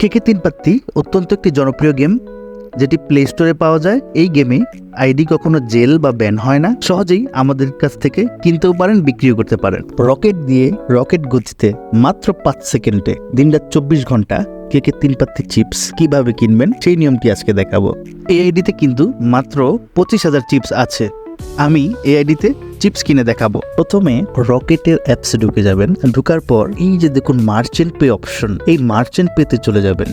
কেকে তিন পাত্তি অত্যন্ত একটি জনপ্রিয় গেম যেটি প্লে স্টোরে পাওয়া যায়। এই গেমে আইডি কখনো জেল বা ব্যান হয় না। সহজেই আমাদের কাছ থেকে কিনতেও পারেন, বিক্রিও করতে পারেন। রকেট দিয়ে রকেট গতিতে মাত্র পাঁচ সেকেন্ডে দিনরাত চব্বিশ ঘণ্টা কেকের তিন পাত্তি চিপস কীভাবে কিনবেন সেই নিয়মটি আজকে দেখাবো। এই আইডিতে কিন্তু মাত্র পঁচিশ হাজার চিপস আছে। আমি এই আইডিতে চিপস কিনে দেখাবো। প্রথমে রকেটের অ্যাপসে ঢুকে যাবেন। ঢুকার পর এই যে দেখুন মার্চেন্ট পে অপশন, এই মার্চেন্ট পেতে চলে যাবেন।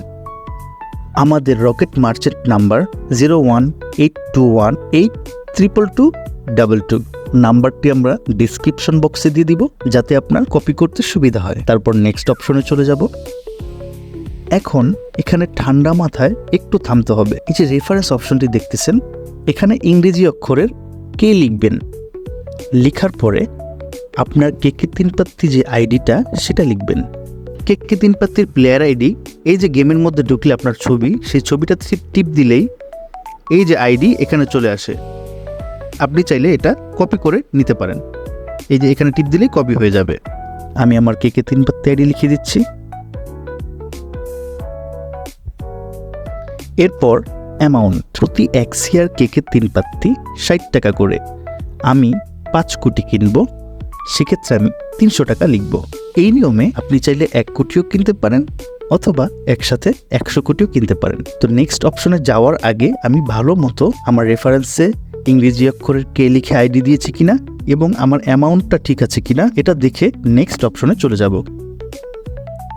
আমাদের Rocket merchant number zero one eight two one eight triple two double two নাম্বারটি আমরা ডিসক্রিপশন বক্সে দিয়ে দিব, যাতে আপনার কপি করতে সুবিধা হয়। তারপর নেক্সট অপশনে চলে যাব। এখন এখানে ঠান্ডা মাথায় একটু থামতে হবে। এই যে রেফারেন্স অপশনটি দেখতেছেন, এখানে ইংরেজি অক্ষরের কে লিখবেন? লেখার পরে আপনার কেকে তিন পাত্তি যে আইডিটা সেটা লিখবেন। কেকে তিন পাত্তির প্লেয়ার আইডি, এই যে গেমের মধ্যে ঢুকলে আপনার ছবি, সেই ছবিটা টিপ দিলেই এই যে আইডি এখানে চলে আসে। আপনি চাইলে এটা কপি করে নিতে পারেন। এই যে এখানে টিপ দিলেই কপি হয়ে যাবে। আমি আমার কেকে তিন পাত্তি আইডি লিখে দিচ্ছি। এরপর অ্যামাউন্ট প্রতি এক সিয়ার কেকের তিন পাত্তি ষাট টাকা করে। আমি পাঁচ কোটি কিনবো, সেক্ষেত্রে আমি তিনশো টাকা লিখব। এই নিয়মে আপনি চাইলে এক কোটিও কিনতে পারেন অথবা একসাথে একশো কোটিও কিনতে পারেন। তো নেক্সট অপশনে যাওয়ার আগে আমি ভালো মতো আমার রেফারেন্সে ইংরেজি অক্ষরের কে লিখে আইডি দিয়েছি কিনা এবং আমার অ্যামাউন্টটা ঠিক আছে কিনা, এটা দেখে নেক্সট অপশনে চলে যাব।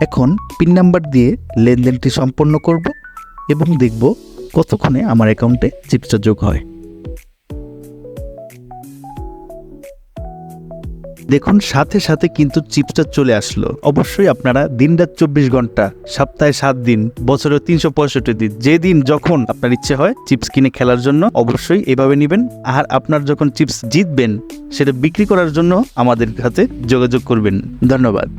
এখন পিন নাম্বার দিয়ে লেনদেনটি সম্পন্ন করব এবং দেখব কতক্ষণে আমার অ্যাকাউন্টে চিপসটা যোগ হয়। দেখুন, সাথে সাথে কিন্তু চিপসটা চলে আসলো। অবশ্যই আপনারা দিন রাত চব্বিশ ঘণ্টা, সপ্তাহে সাত দিন, বছরে তিনশো পঁয়ষট্টি দিন যেদিন যখন আপনার ইচ্ছে হয় চিপস কিনে খেলার জন্য, অবশ্যই এভাবে নেবেন। আর আপনার যখন চিপস জিতবেন, সেটা বিক্রি করার জন্য আমাদের সাথে যোগাযোগ করবেন। ধন্যবাদ।